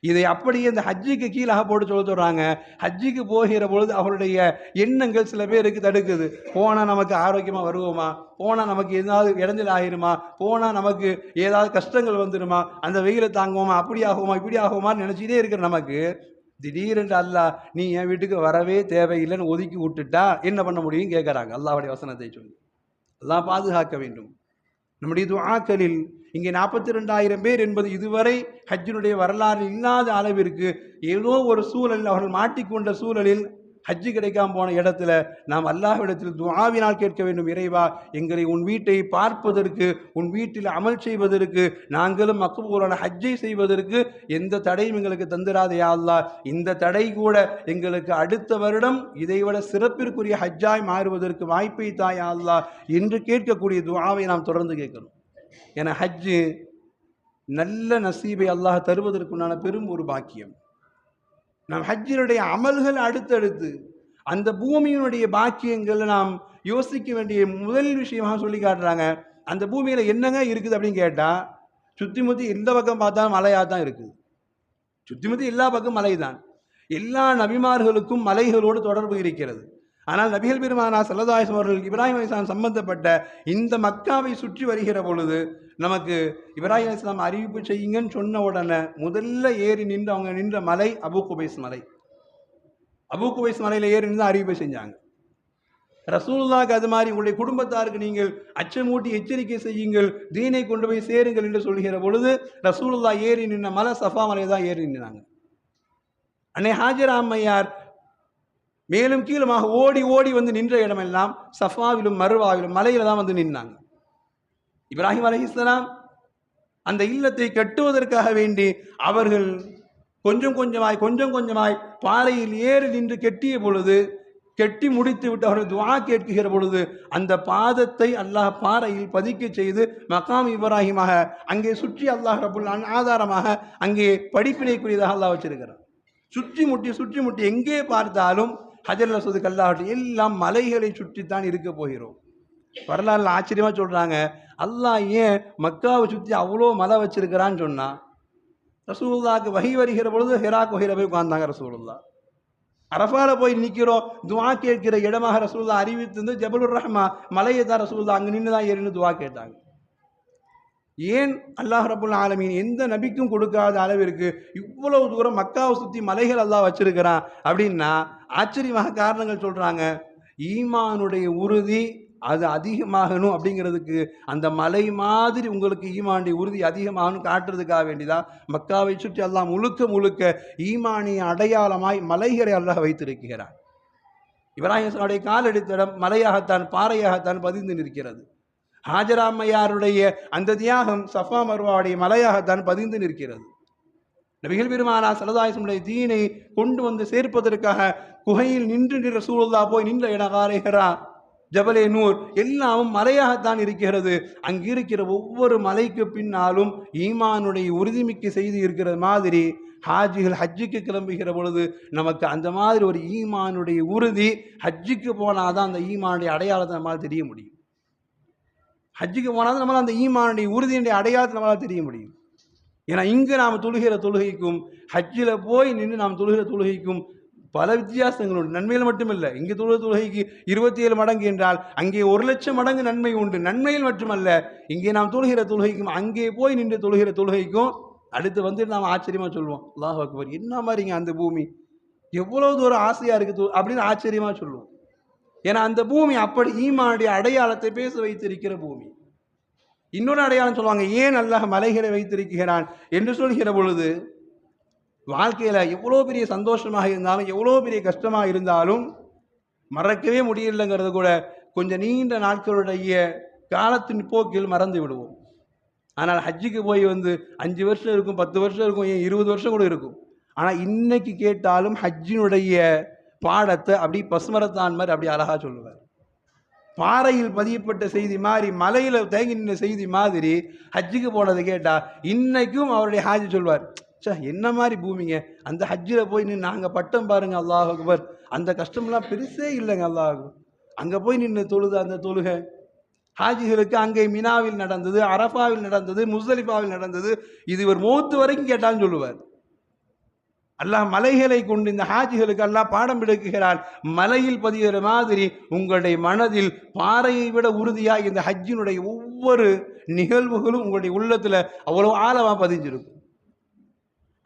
இதை அப்படியே இந்த ஹஜ்ஜிக்கு கீழாக போட்டு சொல்ல சொல்கிறாங்க ஹஜ்ஜிக்கு போகிற பொழுது அவருடைய எண்ணங்கள் சில பேருக்கு தடுக்குது. போனால் நமக்கு ஆரோக்கியமாக வருவோமா? போனால் நமக்கு ஏதாவது இடைஞ்சல் ஆகிருமா போனால் நமக்கு ஏதாவது கஷ்டங்கள் வந்துடுமா அந்த வெயிலை தாங்குவோமா? அப்படி ஆகுமா? இப்படி ஆகுமான்னு நினச்சிட்டே இருக்கிற நமக்கு திடீரென்று அல்லாஹ் நீ என் வீட்டுக்கு வரவே தேவையில்லைன்னு ஒதுக்கி விட்டுட்டா என்ன பண்ண முடியும் கேட்குறாங்க அல்லாவுடைய வசனத்தை சொல்லி. எல்லாம் பாதுகாக்க வேண்டும். நம்முடைய துஆக்களில் இங்கே நாற்பத்தி ரெண்டாயிரம் பேர் என்பது இதுவரை ஹஜ்ஜினுடைய வரலாறு இல்லாத அளவிற்கு ஏதோ ஒரு சூழலில் அவர்கள் மாட்டிக்கொண்ட சூழலில் ஹஜ்ஜு கிடைக்காம போன இடத்துல நாம் அல்லாஹ்விடத்தில் துவாவினால் கேட்க வேண்டும் இறைவா எங்களை உன் வீட்டை பார்ப்பதற்கு உன் வீட்டில் அமல் செய்வதற்கு நாங்களும் மக்குபூரான ஹஜ்ஜை செய்வதற்கு எந்த தடையும் எங்களுக்கு தந்திராதையா அல்லா இந்த தடை கூட எங்களுக்கு அடுத்த வருடம் இதைவிட சிறப்பிற்குரிய ஹஜ்ஜாய் மாறுவதற்கு வாய்ப்பை தாயா அல்லா என்று கேட்கக்கூடிய துவாவை நாம் தொடர்ந்து கேட்கணும். என ஹஜ்ஜு நல்ல நசீபை அல்லாஹ் தருவதற்குண்டான பெரும் ஒரு பாக்கியம். நம் ஹஜ்ஜினுடைய அமல்கள் அடுத்தடுத்து அந்த பூமியினுடைய பாக்கியங்களை நாம் யோசிக்க வேண்டிய முதல் விஷயமாக சொல்லி காட்டுறாங்க. அந்த பூமியில் என்னங்க இருக்குது அப்படின்னு கேட்டால் சுற்றி முற்றி எந்த பக்கம் பார்த்தாலும் மலையாக தான் இருக்குது. சுற்றி முற்றி எல்லா பக்கம் மலை தான் எல்லா நபிமார்களுக்கும் மலைகளோடு தொடர்பு இருக்கிறது. ஆனால் நபிகள் பெருமானா சல்லதாயம் அவர்கள் இப்ராஹிம் அலிஸ்லாம் சம்பந்தப்பட்ட இந்த மக்காவை சுற்றி வருகிற பொழுது நமக்கு இப்ராஹிம் அலிஸ்லாம் அறிவிப்பு செய்யுங்கன்னு சொன்ன உடனே முதல்ல ஏறி நின்று அவங்க நின்ற மலை அபு குபைஸ் மலை. அபு குபைஸ் மலையில் ஏறி நின்று அறிவிப்பு செஞ்சாங்க. ரசூலுல்லாக்கு அது மாதிரி உங்களுடைய குடும்பத்தாருக்கு நீங்கள் அச்சமூட்டி எச்சரிக்கை செய்யுங்கள் தீனை கொண்டு போய் சேருங்கள் என்று சொல்கிற பொழுது ரசூலுல்லா ஏறி நின்ன மலை சஃபா மலை தான் ஏறி நின்றாங்க. அன்னை ஹாஜரா அம்மையார் மேலும் கீழுமாக ஓடி ஓடி வந்து நின்ற இடமெல்லாம் சஃபாவிலும் மறுவாவிலும் மலையில தான் வந்து நின்னாங்க. இப்ராஹிம் அலைஹிஸ்ஸலாம் அந்த இல்லத்தை கட்டுவதற்காக வேண்டி அவர்கள் கொஞ்சம் கொஞ்சமாய் கொஞ்சம் கொஞ்சமாய் பாறையில் ஏறி நின்று கெட்டிய பொழுது கெட்டி முடித்து விட்டு அவர்கள் துவா கேட்குகிற பொழுது அந்த பாதத்தை அல்லாஹ் பாறையில் பதிக்க செய்து மகாம் இப்ராஹிமாக அங்கே சுற்றி அல்லாஹ் ரபுல் ஆதாரமாக அங்கே படிப்பினைக்குரியதாக அல்லாஹ் வச்சிருக்கிறார் சுற்றி முட்டி சுற்றி முட்டி எங்கே பார்த்தாலும் ஹஜர் ரசூது கல்லாகட்டும் எல்லாம் மலைகளை சுற்றித்தான் இருக்க போகிறோம். வரலாறுல ஆச்சரியமாக சொல்கிறாங்க அல்லாஹ் ஏன் மக்காவை சுற்றி அவ்வளோ மலை வச்சிருக்கிறான்னு சொன்னால் ரசூலுல்லாக்கு வகை வருகிற பொழுது ஹெரா குகையில் போய் உட்காந்தாங்க ரசூலுல்லா அரஃபால போய் நிற்கிறோம் துவா கேட்கிற இடமாக ரசூல்லா அறிவித்திருந்து ஜபலுர் ரஹ்மா மலையை தான் ரசூல்லா அங்கே நின்று தான் ஏறின்னு துவா கேட்டாங்க. ஏன் அல்லாஹ் ரபுல் ஆலமீன் எந்த நபிக்கும் கொடுக்காத அளவிற்கு இவ்வளவு தூரம் மக்காவை சுற்றி மலைகள் எல்லாம் வச்சிருக்கிறான் அப்படின்னா ஆச்சரியமாக காரணங்கள் சொல்றாங்க. ஈமானுடைய உறுதி அது அதிகமாகணும் அப்படிங்கிறதுக்கு அந்த மலை மாதிரி உங்களுக்கு ஈமானுடைய உறுதி அதிகமாகணும் காட்டுறதுக்காக வேண்டிதான். மக்காவை சுற்றி எல்லாம் முழுக்க முழுக்க ஈமானிய அடையாளமாய் மலைகளை அல்லாஹ் வைத்திருக்கிறார் இப்ராஹிம் கால் இடம் மலையாகத்தான் பாறையாகத்தான் பதிந்து நிற்கிறது. ஹாஜராமையாருடைய அந்த தியாகம் சஃபா மர்வாவுடைய மலையாகத்தான் பதிந்து நிற்கிறது. நபிகள் பெருமானா சலதாயசனுடைய தீனை கொண்டு வந்து சேர்ப்பதற்காக குகையில் நின்று நின்ற சூழலா போய் நின்ற இடகாரேகரா ஜபலே நூர் எல்லாமும் மலையாகத்தான் இருக்கிறது. அங்கிருக்கிற ஒவ்வொரு மலைக்கு பின்னாலும் ஈமானுடைய உறுதிமிக்க செய்தி இருக்கிற மாதிரி ஹாஜிகள் ஹஜ்ஜுக்கு கிளம்புகிற பொழுது நமக்கு அந்த மாதிரி ஒரு ஈமானுடைய உறுதி ஹஜ்ஜுக்கு போனாதான் அந்த ஈமானுடைய அடையாளத்தை நம்மளால் தெரிய முடியும். ஹஜ்ஜுக்கு போனால் நம்மளால் அந்த ஈமானுடைய உறுதியுடைய அடையாளத்தை நம்மளால் தெரிய முடியும். ஏன்னா இங்கே நாம் தொழுகிற தொழுகைக்கும் ஹஜ்ஜில் போய் நின்று நாம் தொழுகிற தொழுகைக்கும் பல வித்தியாசங்கள் உண்டு நன்மையில் மட்டுமில்லை. இங்கே தொழுகிற தொழுகைக்கு இருபத்தி ஏழு மடங்கு என்றால் அங்கே ஒரு லட்சம் மடங்கு நன்மை உண்டு. நன்மையில் மட்டுமல்ல இங்கே நாம் தொழுகிற தொழுகைக்கும் அங்கே போய் நின்று தொழுகிற தொழுகைக்கும் அடுத்து வந்துட்டு நாம் ஆச்சரியமாக சொல்லுவோம் அல்லாஹ் அக்பர் என்ன மாதிரிங்க அந்த பூமி? எவ்வளோ தூரம் ஆசையாக இருக்குது அப்படின்னு ஆச்சரியமாக சொல்லுவோம் ஏன்னா அந்த பூமி அப்படி ஈமானுடைய அடையாளத்தை பேச வைத்திருக்கிற பூமி. இன்னொரு அடையாளம் சொல்லுவாங்க ஏன் அல்லாஹ் மலைகளை வைத்திருக்கிறான்? என்று சொல்கிற பொழுது வாழ்க்கையில் எவ்வளோ பெரிய சந்தோஷமாக இருந்தாலும் எவ்வளோ பெரிய கஷ்டமாக இருந்தாலும் மறக்கவே முடியலைங்கிறது கூட கொஞ்சம் நீண்ட நாட்களுடைய காலத்தின் போக்கில் மறந்து விடுவோம். ஆனால் ஹஜ்ஜுக்கு போய் வந்து அஞ்சு வருஷம் இருக்கும் பத்து வருஷம் இருக்கும் ஏன் இருபது வருஷம் கூட இருக்கும். ஆனால் இன்னைக்கு கேட்டாலும் ஹஜ்ஜினுடைய பாடத்தை அப்படி பசுமரத்தான் மாதிரி அப்படி அழகாக சொல்லுவார். பாறையில் பதியப்பட்ட செய்தி மாதிரி மலையில் தேங்கி நின்ற செய்தி மாதிரி ஹஜ்ஜுக்கு போனதை கேட்டால் இன்னைக்கும் அவருடைய ஹாஜி சொல்வார் சே என்ன மாதிரி பூமிங்க? அந்த ஹஜ்ஜில் போய் நின்று நாங்கள் பட்டம் பாருங்க அல்லாஹ் அக்பர். அந்த கஷ்டம்லாம் பெருசே இல்லைங்க அல்லாஹ் அக்பர். அங்கே போய் நின்று தொழுது அந்த தொழுகை. ஹாஜிகளுக்கு அங்கே மினாவில் நடந்தது அரஃபாவில் நடந்தது முஸ்தலிஃபாவில் நடந்தது. இது இவர் மூத்து வரைக்கும் கேட்டாலும் சொல்லுவார். அல்லாஹ் மலைகளை கொண்டு இந்த ஹாஜிகளுக்கு அல்லாஹ் பாடம் எடுக்குகிறான் மலையில் பதிகிற மாதிரி உங்களுடைய மனதில் பாறையை விட உறுதியாக இந்த ஹஜ்ஜினுடைய ஒவ்வொரு நிகழ்வுகளும் உங்களுடைய உள்ளத்தில் அவ்வளோ ஆழமாக பதிஞ்சிருக்கும்.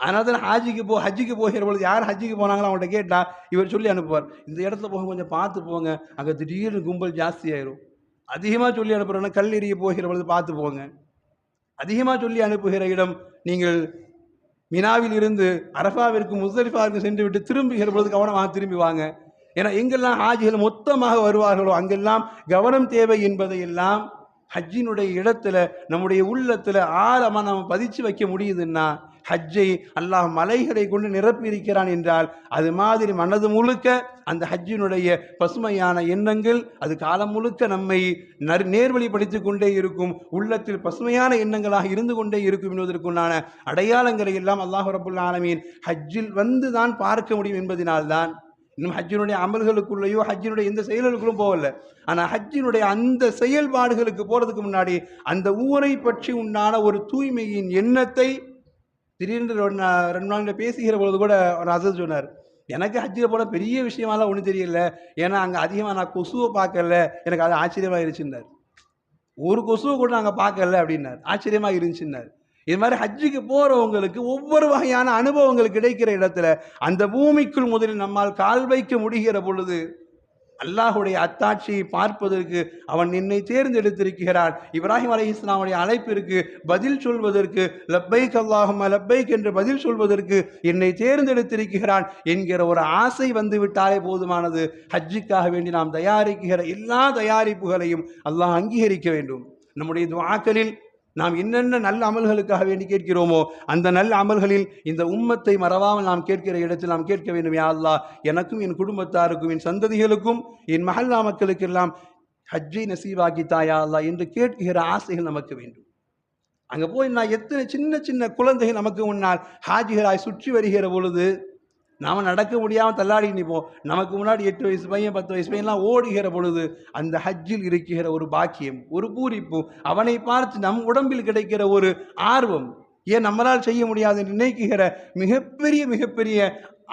அதனால தான் ஹாஜிக்கு போ ஹஜ்ஜிக்கு போகிற பொழுது யார் ஹஜ்ஜிக்கு போனாங்களோ அவங்கள்ட்ட கேட்டால் இவர் சொல்லி அனுப்புவார். இந்த இடத்துல போக கொஞ்சம் பார்த்து போங்க அங்கே திடீர்னு கும்பல் ஜாஸ்தி ஆயிரும். அதிகமாக சொல்லி அனுப்புகிறோன்னா கல்லெறிய போகிற பொழுது பார்த்து போங்க. அதிகமாக சொல்லி அனுப்புகிற இடம் நீங்கள் மினாவில் இருந்து அரஃபாவிற்கு முஸ்தலிஃபாவிற்கு சென்று விட்டு திரும்புகிற பொழுது கவனமாக திரும்பி வாங்க. ஏன்னா எங்கெல்லாம் ஹாஜிகள் மொத்தமாக வருவார்களோ அங்கெல்லாம் கவனம் தேவை என்பதை எல்லாம் ஹஜ்ஜினுடைய இடத்துல நம்முடைய உள்ளத்தில் ஆழமாக நம்ம பதிச்சு வைக்க முடியுதுன்னா ஹஜ்ஜை அல்லாஹ் மலைகளை கொண்டு நிரப்பி இருக்கிறான் என்றால் அது மாதிரி மனது முழுக்க அந்த ஹஜ்ஜினுடைய பசுமையான எண்ணங்கள் அது காலம் முழுக்க நம்மை நர் நேர்வழிப்படுத்தி கொண்டே இருக்கும் உள்ளத்தில் பசுமையான எண்ணங்களாக இருந்து கொண்டே இருக்கும் என்பதற்குண்டான அடையாளங்களை எல்லாம் அல்லாஹ் ரபுல் ஆலமீன் ஹஜ்ஜில் வந்து தான் பார்க்க முடியும் என்பதனால்தான் இன்னும் ஹஜ்ஜினுடைய அமல்களுக்குள்ளேயோ ஹஜ்ஜினுடைய எந்த செயல்களுக்கும் போகல. ஆனால் ஹஜ்ஜினுடைய அந்த செயல்பாடுகளுக்கு போகிறதுக்கு முன்னாடி அந்த ஊரை பற்றி உண்டான ஒரு தூய்மையின் எண்ணத்தை திடீர்னு ரெண்டு ரெண்டு நாள் பேசுகிற பொழுது கூட ஒரு அசல் சொன்னார். எனக்கு ஹஜ்ஜில் போன பெரிய விஷயமாலாம் ஒன்றும் தெரியல. ஏன்னா அங்கே அதிகமாக நான் கொசுவை பார்க்கல. எனக்கு அது ஆச்சரியமாக இருந்துச்சுன்னார் ஒரு கொசுவை கூட நாங்கள் பார்க்கல அப்படின்னார். ஆச்சரியமாக இருந்துச்சுன்னார் இது மாதிரி ஹஜ்ஜுக்கு போகிறவங்களுக்கு ஒவ்வொரு வகையான அனுபவங்கள் கிடைக்கிற இடத்துல அந்த பூமிக்குள் முதலில் நம்மால் கால் வைக்க முடிகிற பொழுது அல்லாஹுடைய அத்தாட்சியை பார்ப்பதற்கு அவன் என்னை தேர்ந்தெடுத்திருக்கிறான். இப்ராஹிம் அலி இஸ்லாமுடைய அழைப்பிற்கு பதில் சொல்வதற்கு லப்பைக் அல்லாஹும் லப்பைக் என்று பதில் சொல்வதற்கு என்னை தேர்ந்தெடுத்திருக்கிறான் என்கிற ஒரு ஆசை வந்து விட்டாலே போதுமானது. ஹஜ்ஜுக்காக வேண்டி நாம் தயாரிக்கிற எல்லா தயாரிப்புகளையும் அல்லாஹ் அங்கீகரிக்க வேண்டும். நம்முடைய துவாக்களில் நாம் என்னென்ன நல்ல அமல்களுக்காக வேண்டி கேட்கிறோமோ அந்த நல்ல அமல்களில் இந்த உம்மத்தை மறவாமல் நாம் கேட்கிற இடத்தில் நாம் கேட்க வேண்டும். யா அல்லாஹ் எனக்கும் என் குடும்பத்தாருக்கும் என் சந்ததிகளுக்கும் என் மகல்லா மக்களுக்கெல்லாம் ஹஜ்ஜை நசீவாக்கி தாயா அல்லாஹ் என்று கேட்கிற ஆசைகள் நமக்கு வேண்டும். அங்கே போய் நான் எத்தனை சின்ன சின்ன குழந்தைகள் நமக்கு முன்னால் ஹாஜிகளாய் சுற்றி வருகிற பொழுது நாம் நடக்க முடியாமல் தள்ளாடி நிற்போம் நமக்கு முன்னாடி எட்டு வயசு பையன் பத்து வயசு பையன்லாம் ஓடுகிற பொழுது அந்த ஹஜ்ஜில் இருக்கிற ஒரு பாக்கியம் ஒரு பூரிப்பு அவனை பார்த்து நம் உடம்பில் கிடைக்கிற ஒரு ஆர்வம். ஏன் நம்மளால் செய்ய முடியாது நினைக்குகிற மிகப்பெரிய மிகப்பெரிய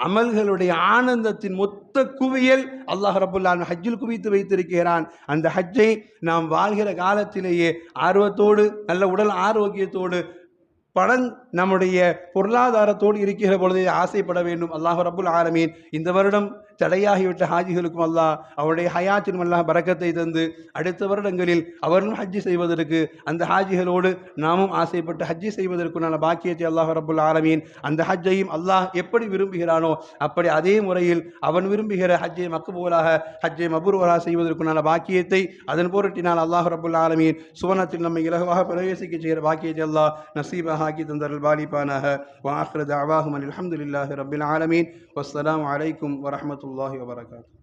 அமல்களுடைய ஆனந்தத்தின் மொத்த குவியல் அல்லாஹ் ரபுல்லான் ஹஜ்ஜில் குவித்து வைத்திருக்கிறான். அந்த ஹஜ்ஜை நாம் வாழ்கிற காலத்திலேயே ஆர்வத்தோடு நல்ல உடல் ஆரோக்கியத்தோடு பணம் நம்முடைய பொருளாதாரத்தோடு இருக்கிற பொழுது ஆசைப்பட வேண்டும். அல்லாஹ் ரபுல் ஆலமீன். இந்த வருடம் தடையாகிவிட்ட ஹாஜிகளுக்கும் அல்லாஹ் அவருடைய ஹயாத்திலும் அல்லாஹ் பறக்கத்தை தந்து அடுத்த வருடங்களில் அவர்களும் ஹஜ்ஜி செய்வதற்கு அந்த ஹாஜிகளோடு நாமும் ஆசைப்பட்டு ஹஜ்ஜி செய்வதற்குண்டான பாக்கியத்தை அல்லாஹ் ரபுல் ஆலமீன் அந்த ஹஜ்ஜையும் அல்லாஹ் எப்படி விரும்புகிறானோ அப்படி அதே முறையில் அவன் விரும்புகிற ஹஜ்ஜை மக்குபோலாக ஹஜ்ஜை மபுர்வலாக செய்வதற்குண்டான பாக்கியத்தை அதன் பொருட்டினால் அல்லாஹ் ரபுல் ஆலமீன் சுவனத்தில் நம்மை இலகுவாக பிரவேசிக்க செய்கிற பாக்கியத்தை அல்லாஹ் நசீபாக ஆக்கி தந்தரல் பாலிப்பானாக. வாஹ்ரத் அவாஹுமன் அலமதுல்லாஹி ரபுல் ஆலமீன். வஸ்ஸலாமு அலைக்கும் الله وبركاته.